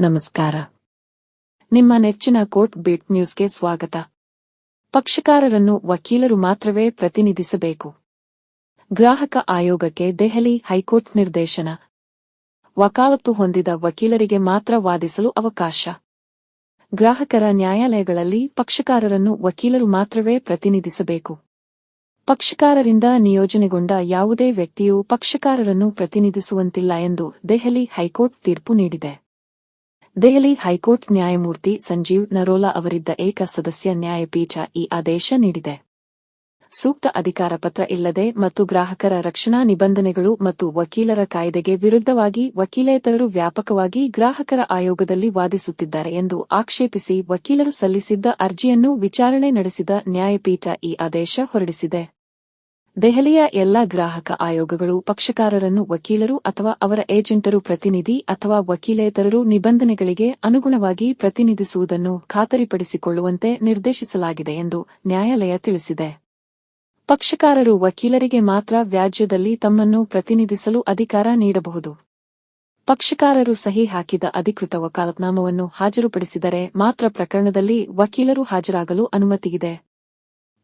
ನಮಸ್ಕಾರ. ನಿಮ್ಮ ನೆಚ್ಚಿನ ಕೋರ್ಟ್ ಬೀಟ್ ನ್ಯೂಸ್ಗೆ ಸ್ವಾಗತ. ಪಕ್ಷಕಾರರನ್ನು ವಕೀಲರು ಮಾತ್ರವೇ ಪ್ರತಿನಿಧಿಸಬೇಕು. ಗ್ರಾಹಕ ಆಯೋಗಕ್ಕೆ ದೆಹಲಿ ಹೈಕೋರ್ಟ್ ನಿರ್ದೇಶನ. ವಕಾಲತ್ತು ಹೊಂದಿದ ವಕೀಲರಿಗೆ ಮಾತ್ರ ವಾದಿಸಲು ಅವಕಾಶ. ಗ್ರಾಹಕರ ನ್ಯಾಯಾಲಯಗಳಲ್ಲಿ ಪಕ್ಷಕಾರರನ್ನು ವಕೀಲರು ಮಾತ್ರವೇ ಪ್ರತಿನಿಧಿಸಬೇಕು. ಪಕ್ಷಕಾರರಿಂದ ನಿಯೋಜನೆಗೊಂಡ ಯಾವುದೇ ವ್ಯಕ್ತಿಯು ಪಕ್ಷಕಾರರನ್ನು ಪ್ರತಿನಿಧಿಸುವಂತಿಲ್ಲ ಎಂದು ದೆಹಲಿ ಹೈಕೋರ್ಟ್ ತೀರ್ಪು ನೀಡಿದೆ. ದೆಹಲಿ ಹೈಕೋರ್ಟ್ ನ್ಯಾಯಮೂರ್ತಿ ಸಂಜೀವ್ ನರೋಲಾ ಅವರಿದ್ದ ಏಕ ಸದಸ್ಯ ನ್ಯಾಯಪೀಠ ಈ ಆದೇಶ ನೀಡಿದೆ. ಸೂಕ್ತ ಅಧಿಕಾರ ಪತ್ರ ಇಲ್ಲದೆ ಮತ್ತು ಗ್ರಾಹಕರ ರಕ್ಷಣಾ ನಿಬಂಧನೆಗಳು ಮತ್ತು ವಕೀಲರ ಕಾಯ್ದೆಗೆ ವಿರುದ್ಧವಾಗಿ ವಕೀಲೇತರರು ವ್ಯಾಪಕವಾಗಿ ಗ್ರಾಹಕರ ಆಯೋಗದಲ್ಲಿ ವಾದಿಸುತ್ತಿದ್ದಾರೆ ಎಂದು ಆಕ್ಷೇಪಿಸಿ ವಕೀಲರು ಸಲ್ಲಿಸಿದ್ದ ಅರ್ಜಿಯನ್ನು ವಿಚಾರಣೆ ನಡೆಸಿದ ನ್ಯಾಯಪೀಠ ಈ ಆದೇಶ ಹೊರಡಿಸಿದೆ. ದೆಹಲಿಯ ಎಲ್ಲಾ ಗ್ರಾಹಕ ಆಯೋಗಗಳು ಪಕ್ಷಕಾರರನ್ನು ವಕೀಲರು ಅಥವಾ ಅವರ ಏಜೆಂಟರು ಪ್ರತಿನಿಧಿ ಅಥವಾ ವಕೀಲೇತರರು ನಿಬಂಧನೆಗಳಿಗೆ ಅನುಗುಣವಾಗಿ ಪ್ರತಿನಿಧಿಸುವುದನ್ನು ಖಾತರಿಪಡಿಸಿಕೊಳ್ಳುವಂತೆ ನಿರ್ದೇಶಿಸಲಾಗಿದೆ ಎಂದು ನ್ಯಾಯಾಲಯ ತಿಳಿಸಿದೆ. ಪಕ್ಷಕಾರರು ವಕೀಲರಿಗೆ ಮಾತ್ರ ವ್ಯಾಜ್ಯದಲ್ಲಿ ತಮ್ಮನ್ನು ಪ್ರತಿನಿಧಿಸಲು ಅಧಿಕಾರ ನೀಡಬಹುದು. ಪಕ್ಷಕಾರರು ಸಹಿ ಹಾಕಿದ ಅಧಿಕೃತ ವಕಾಲತ್ನಾಮವನ್ನು ಹಾಜರುಪಡಿಸಿದರೆ ಮಾತ್ರ ಪ್ರಕರಣದಲ್ಲಿ ವಕೀಲರು ಹಾಜರಾಗಲು ಅನುಮತಿಯಿದೆ.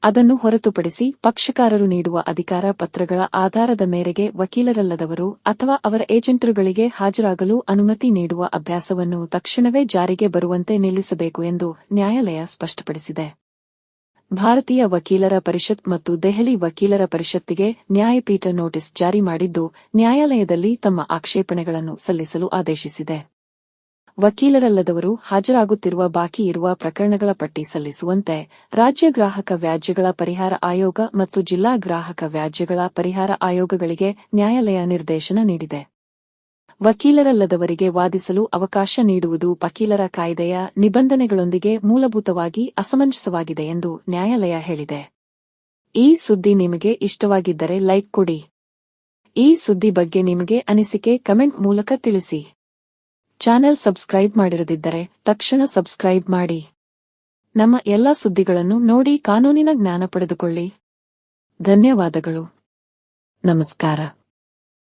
ಅದನ್ನು ಹೊರತುಪಡಿಸಿ ಪಕ್ಷಕಾರರು ನೀಡುವ ಅಧಿಕಾರ ಪತ್ರಗಳ ಆಧಾರದ ಮೇರೆಗೆ ವಕೀಲರಲ್ಲದವರು ಅಥವಾ ಅವರ ಏಜೆಂಟರುಗಳಿಗೆ ಹಾಜರಾಗಲು ಅನುಮತಿ ನೀಡುವ ಅಭ್ಯಾಸವನ್ನು ತಕ್ಷಣವೇ ಜಾರಿಗೆ ಬರುವಂತೆ ನಿಲ್ಲಿಸಬೇಕು ಎಂದು ನ್ಯಾಯಾಲಯ ಸ್ಪಷ್ಟಪಡಿಸಿದೆ. ಭಾರತೀಯ ವಕೀಲರ ಪರಿಷತ್ ಮತ್ತು ದೆಹಲಿ ವಕೀಲರ ಪರಿಷತ್ತಿಗೆ ನ್ಯಾಯಪೀಠ ನೋಟಿಸ್ ಜಾರಿ ಮಾಡಿದ್ದು, ನ್ಯಾಯಾಲಯದಲ್ಲಿ ತಮ್ಮ ಆಕ್ಷೇಪಣೆಗಳನ್ನು ಸಲ್ಲಿಸಲು ಆದೇಶಿಸಿದೆ. ವಕೀಲರಲ್ಲದವರು ಹಾಜರಾಗುತ್ತಿರುವ ಬಾಕಿ ಇರುವ ಪ್ರಕರಣಗಳ ಪಟ್ಟಿ ಸಲ್ಲಿಸುವಂತೆ ರಾಜ್ಯ ಗ್ರಾಹಕ ವ್ಯಾಜ್ಯಗಳ ಪರಿಹಾರ ಆಯೋಗ ಮತ್ತು ಜಿಲ್ಲಾ ಗ್ರಾಹಕ ವ್ಯಾಜ್ಯಗಳ ಪರಿಹಾರ ಆಯೋಗಗಳಿಗೆ ನ್ಯಾಯಾಲಯ ನಿರ್ದೇಶನ ನೀಡಿದೆ. ವಕೀಲರಲ್ಲದವರಿಗೆ ವಾದಿಸಲು ಅವಕಾಶ ನೀಡುವುದು ವಕೀಲರ ಕಾಯ್ದೆಯ ನಿಬಂಧನೆಗಳೊಂದಿಗೆ ಮೂಲಭೂತವಾಗಿ ಅಸಮಂಜಸವಾಗಿದೆ ಎಂದು ನ್ಯಾಯಾಲಯ ಹೇಳಿದೆ. ಈ ಸುದ್ದಿ ನಿಮಗೆ ಇಷ್ಟವಾಗಿದ್ದರೆ ಲೈಕ್ ಕೊಡಿ. ಈ ಸುದ್ದಿ ಬಗ್ಗೆ ನಿಮಗೆ ಅನಿಸಿಕೆ ಕಮೆಂಟ್ ಮೂಲಕ ತಿಳಿಸಿ. ಚಾನೆಲ್ ಸಬ್ಸ್ಕ್ರೈಬ್ ಮಾಡಿರದಿದ್ದರೆ ತಕ್ಷಣ ಸಬ್ಸ್ಕ್ರೈಬ್ ಮಾಡಿ. ನಮ್ಮ ಎಲ್ಲ ಸುದ್ದಿಗಳನ್ನು ನೋಡಿ ಕಾನೂನಿನ ಜ್ಞಾನ ಪಡೆದುಕೊಳ್ಳಿ. ಧನ್ಯವಾದಗಳು. ನಮಸ್ಕಾರ.